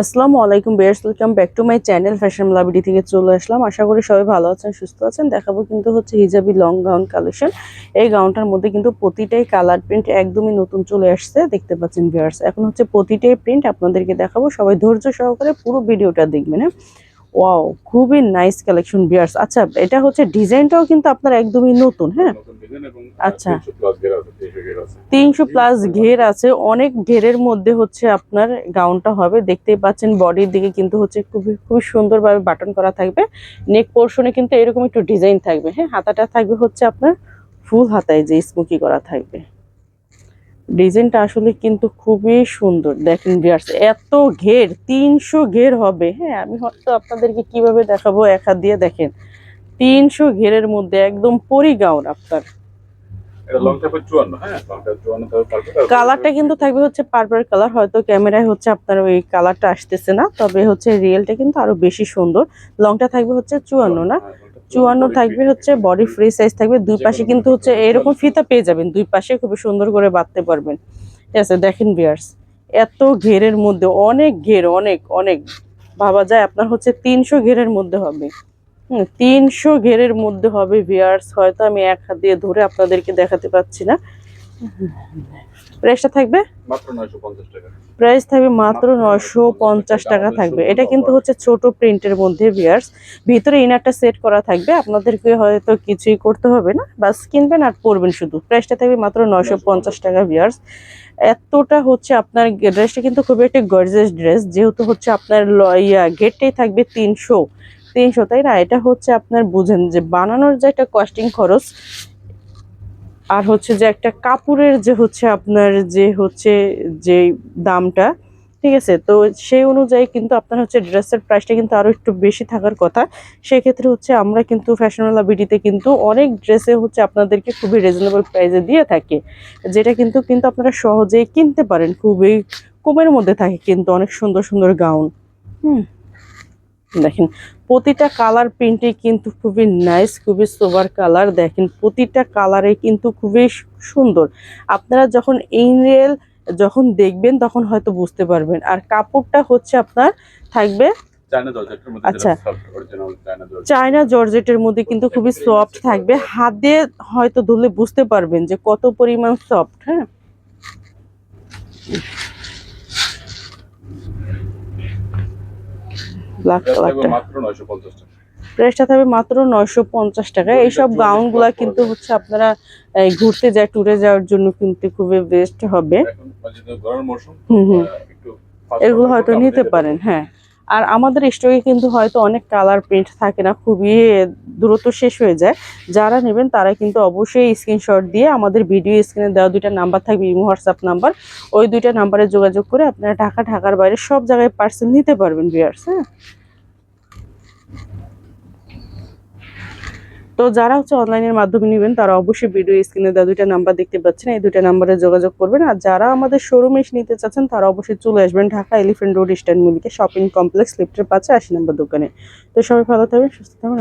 আসসালামু আলাইকুম Beers, welcome back to my channel fashion লাবিডি থেকে চলে আসলাম। আশা করি সবাই ভালো আছেন, সুস্থ আছেন। দেখাবো কিন্তু হচ্ছে হিজাবি লং গাউন কালেকশন। এই গাউনটার মধ্যে কিন্তু প্রতিটাই কালার প্রিন্ট একদমই নতুন চলে আসছে, দেখতে পাচ্ছেন ভিউয়ার্স এখন হচ্ছে প্রতিটাই প্রিন্ট আপনাদেরকে দেখাবো। সবাই ধৈর্য সহকারে পুরো ভিডিওটা দেখবেন হ্যাঁ? ওয়াও, খুবই নাইস কালেকশন ভিউয়ার্স আচ্ছা এটা হচ্ছে ডিজাইনটাও কিন্তু আপনার একদমই নতুন হ্যাঁ? আচ্ছা। প্লাস গের আছে 300 তিনশো প্লাস ঘের আছে অনেক ঘেরের মধ্যে হচ্ছে আপনার গাউনটা হবে। দেখতেই পাচ্ছেন বডির দিকে কিন্তু হচ্ছে খুবই খুবই সুন্দরভাবে বাটন করা থাকবে। নেক পোর্শনে কিন্তু এরকম একটু ডিজাইন থাকবে। হ্যাঁ হাতাটা থাকবে হচ্ছে আপনার ফুল হাতায় যে স্মোকি করা থাকবে। ডিজাইনটা আসলে কিন্তু খুবই সুন্দর। দেখেন বিয়ার্স এত ঘের তিনশো ঘের হবে। হ্যাঁ আমি হয়তো আপনাদেরকে কীভাবে দেখাবো এক হাত দিয়ে দেখেন। তিনশো ঘেরের মধ্যে একদম পরি গাউন আপনার। কালারটা কিন্তু থাকবে হচ্ছে পার্পল কালার হয়তো ক্যামেরায় হচ্ছে আপনার ওই কালারটা আসতেছে না তবে হচ্ছে রিয়েলটা কিন্তু আরও বেশি সুন্দর। লংটা থাকবে হচ্ছে চুয়ান্ন না? চুয়ান্ন থাকবে হচ্ছে বডি ফ্রি সাইজ থাকবে দুই পাশে কিন্তু হচ্ছে এরকম ফিতা পেয়ে যাবেন দুই পাশে খুব সুন্দর করে বাঁধতে পারবেন। ঠিক আছে দেখেন বিয়ার্স এত ঘেরের মধ্যে অনেক ঘের অনেক অনেক। ভাবা যায় আপনার হচ্ছে তিনশো ঘেরের মধ্যে হবে। তিনশো ঘেরের মধ্যে হবে ভিয়ার্স হয়তো আমি এক হাত দিয়ে ধরে আপনাদেরকে দেখাতে পাচ্ছি না। প্রাইসটা থাকবে? মাত্র 950 টাকা। প্রাইস থাকবে মাত্র নয়শো পঞ্চাশ টাকা থাকবে। এটা কিন্তু হচ্ছে ছোট প্রিন্টের মধ্যে বিয়ার্স ভিতরে ইনারটা সেট করা থাকবে। আপনাদেরকে হয়তো কিছুই করতে হবে না। বাস কিনবেন আর পরবেন শুধু। প্রাইসটা থাকবে মাত্র নয়শো পঞ্চাশ টাকা বিয়ার্স এতটা হচ্ছে আপনার ড্রেসটা কিন্তু খুবই একটা গর্জেস ড্রেস যেহেতু হচ্ছে আপনার ইয়া গেটটাই থাকবে তিনশো। তিনশো, তাই না? এটা হচ্ছে আপনার বুঝেন যে বানানোর যে একটা কস্টিং খরচ, আর হচ্ছে যে একটা কাপড়ের যে হচ্ছে আপনার যে হচ্ছে যে দামটা, ঠিক আছে? তো সেই অনুযায়ী কিন্তু আপনার হচ্ছে ড্রেসের প্রাইসটা কিন্তু আরও একটু বেশি থাকার কথা। সেক্ষেত্রে হচ্ছে আমরা কিন্তু ফ্যাশনেবল বিডিতে কিন্তু অনেক ড্রেসে হচ্ছে আপনাদেরকে খুবই রিজনেবল প্রাইসে দিয়ে থাকি। যেটা কিন্তু কিন্তু আপনারা সহজেই কিনতে পারেন, খুবই কমের মধ্যে থাকে কিন্তু অনেক সুন্দর সুন্দর গাউন হুম। দেখেন প্রতিটা কালার প্রিন্টে কিন্তু খুবই নাইস খুবই সোবার কালার দেখেন প্রতিটা কালারে কিন্তু খুবই সুন্দর। আপনারা যখন ইন রিয়েল যখন দেখবেন তখন হয়তো বুঝতে পারবেন। আর কাপড়টা হচ্ছে আপনার থাকবে আচ্ছা। চায়না জর্জেটের মধ্যে কিন্তু খুবই সফট থাকবে। হাত হয়তো ধরলে বুঝতে পারবেন যে কত পরিমাণ সফট হ্যাঁ? ব্ল্যাক কালারটা মাত্র 950 প্রাইসটা থাকবে মাত্র নয়শো পঞ্চাশ টাকা। এইসব গাউনগুলা কিন্তু হচ্ছে আপনারা ঘুরতে যায় ট্যুরে যাওয়ার জন্য কিন্তু খুবই বেস্ট হবে। হুম হুম। এগুলো হয়তো নিতে পারেন হ্যাঁ। আর আমাদের স্টকে কিন্তু হয়তো অনেক কালার প্রিন্ট থাকে না, খুবই দ্রুত শেষ হয়ে যায়। যারা নেবেন তারা কিন্তু অবশ্যই স্ক্রিনশট দিয়ে আমাদের ভিডিও স্ক্রিনে দেওয়া দুইটা নাম্বার থাকবে, ইমো হোয়াটসঅ্যাপ নাম্বার ওই দুইটা নাম্বারে যোগাযোগ করে আপনারা ঢাকা, ঢাকার বাইরে সব জায়গায় পার্সেল নিতে পারবেন বিয়ার্স হ্যাঁ? তো যারা হচ্ছে অনলাইনের মাধ্যমে নেবেন, তারা অবশ্যই ভিডিও স্ক্রিনে দেওয়া দুইটা নাম্বার দেখতে পাচ্ছেন। এই দুইটা নাম্বারে যোগাযোগ করবেন। আর যারা আমাদের শোরুমে এসে নিতে চাচ্ছেন, তারা অবশ্যই চলে আসবেন ঢাকা এলিফেন্ট রোড ইস্টার্ন মিলিকে শপিং কমপ্লেক্স লিফটের পাশে আশি নাম্বার দোকানে। তো সবাই ভালো থাকবেন, সুস্থ থাকবেন